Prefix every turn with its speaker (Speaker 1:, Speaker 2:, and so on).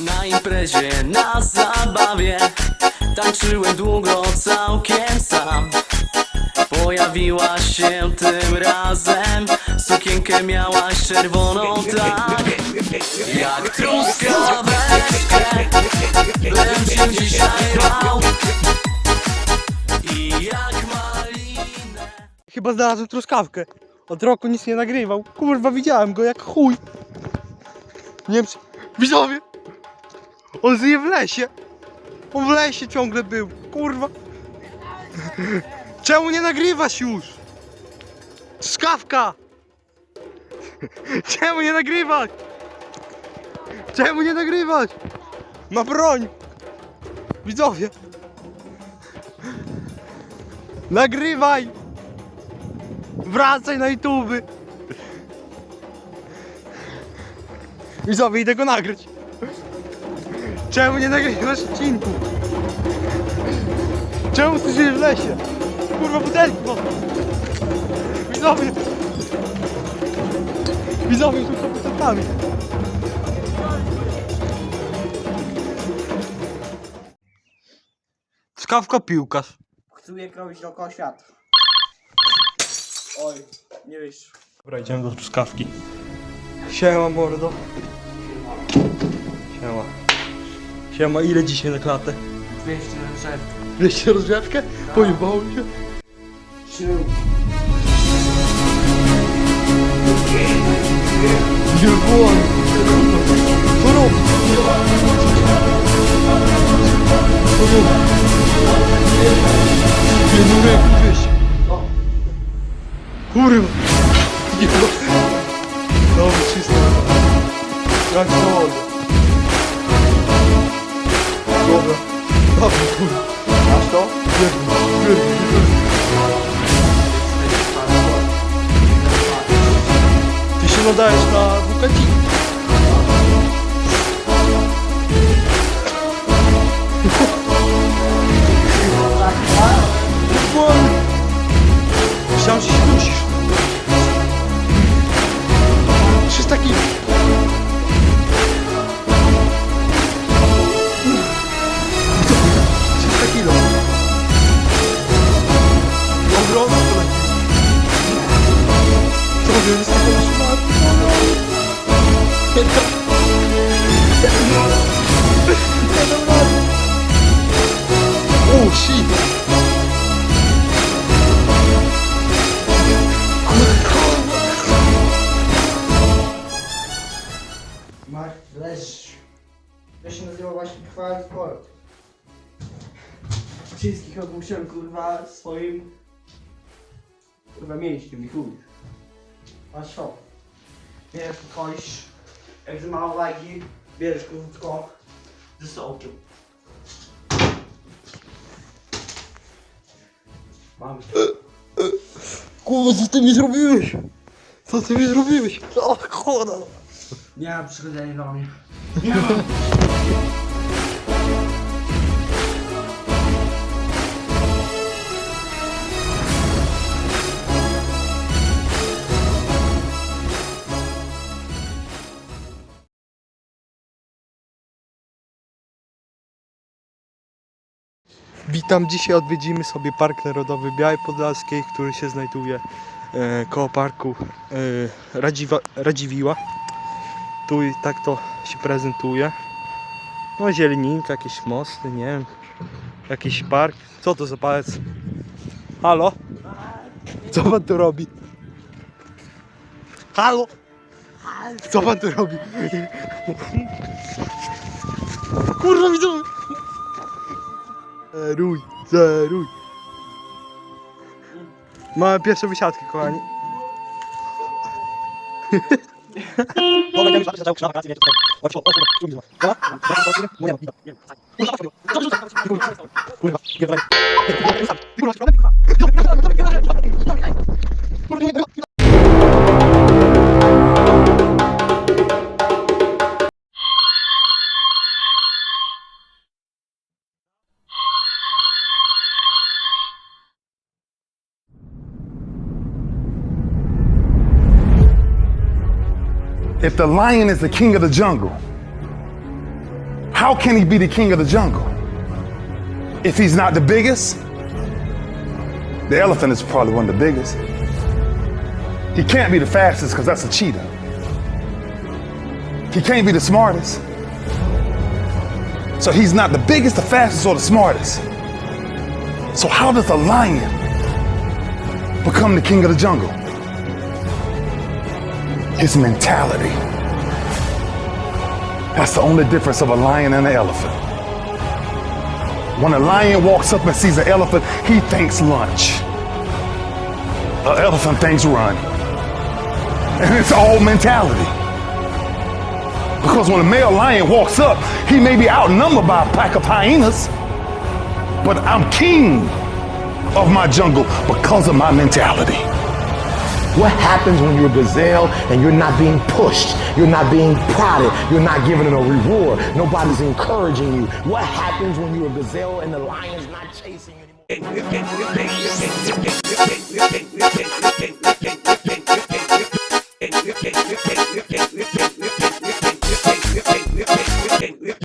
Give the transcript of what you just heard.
Speaker 1: Na imprezie, na zabawie Tańczyłem długo całkiem sam Pojawiłaś się tym razem Sukienkę miałaś czerwoną tak Jak truskaweczkę Lem się dzisiaj rał I jak malinę
Speaker 2: Chyba znalazłem truskawkę. Od roku nic nie nagrywał. Kurwa, widziałem go jak chuj. Nie wiem czy... Widzowie! On żyje w lesie. On w lesie ciągle był. Kurwa. Czemu nie nagrywasz już? Truskawka! Czemu nie nagrywać? Czemu nie nagrywać? Ma broń! Widzowie! Nagrywaj! Wracaj na YouTube! Widzowie, idę go nagrać. Czemu nie nagrywasz odcinku? Czemu ty żyjesz w lesie? Kurwa, butelki mam. Widzowie! Widzowie, tu są butelkami. Skawka piłkarz.
Speaker 3: Chcę robić dookoła świata. Oj, nie wiesz.
Speaker 2: Dobra, idziemy do truskawki. Siema mordo. Siema. Siema, ile dzisiaj na klatę?
Speaker 3: 200 rzep.
Speaker 2: 200 rozgrzewkę? Pojebało mi się. Jebon! Co robi? Co robi? Jedną ręką 200. Kurwa! Jeba. Dobra, 300. Jak to
Speaker 3: Masz to?
Speaker 2: Ty się nadajesz na WKT. Oh shit!
Speaker 3: Masz, leż. To się nazywa właśnie chwała sport. Wszystkich ogłuszam kurwa swoim kurwa mięśniem i chuj. Masz to. Bierzesz kość, jak za mało wagi, bierzesz krótko ze sokiem. Mam.
Speaker 2: Kurwa, co ty mi zrobiłeś? Co ty mi zrobiłeś? O, choda.
Speaker 3: Nie ma przychodzenia do mnie.
Speaker 2: Witam, dzisiaj odwiedzimy sobie Park Narodowy Białej Podlaskiej, który się znajduje e, koło parku e, Radziwa, Radziwiła. Tu i tak to się prezentuje. No zieleninka, jakieś mosty, nie wiem, jakiś park. Co to za palec? Halo? Co pan tu robi? Halo? Co pan tu robi? Kurwa widzę! Zeruj, zeruj. Mamy pierwsze wysiadki, kochani.
Speaker 4: If the lion is the king of the jungle, how can he be the king of the jungle? If he's not the biggest, the elephant is probably one of the biggest. He can't be the fastest because that's a cheetah. He can't be the smartest. So he's not the biggest, the fastest, or the smartest. So how does a lion become the king of the jungle? His mentality. That's the only difference of a lion and an elephant. When a lion walks up and sees an elephant, he thinks lunch. An elephant thinks run. And it's all mentality. Because when a male lion walks up, he may be outnumbered by a pack of hyenas, but I'm king of my jungle because of my mentality.
Speaker 5: What happens when you're a gazelle and you're not being pushed? You're not being prodded. You're not given a reward. Nobody's encouraging you. What happens when you're a gazelle and the lion's not chasing you anymore?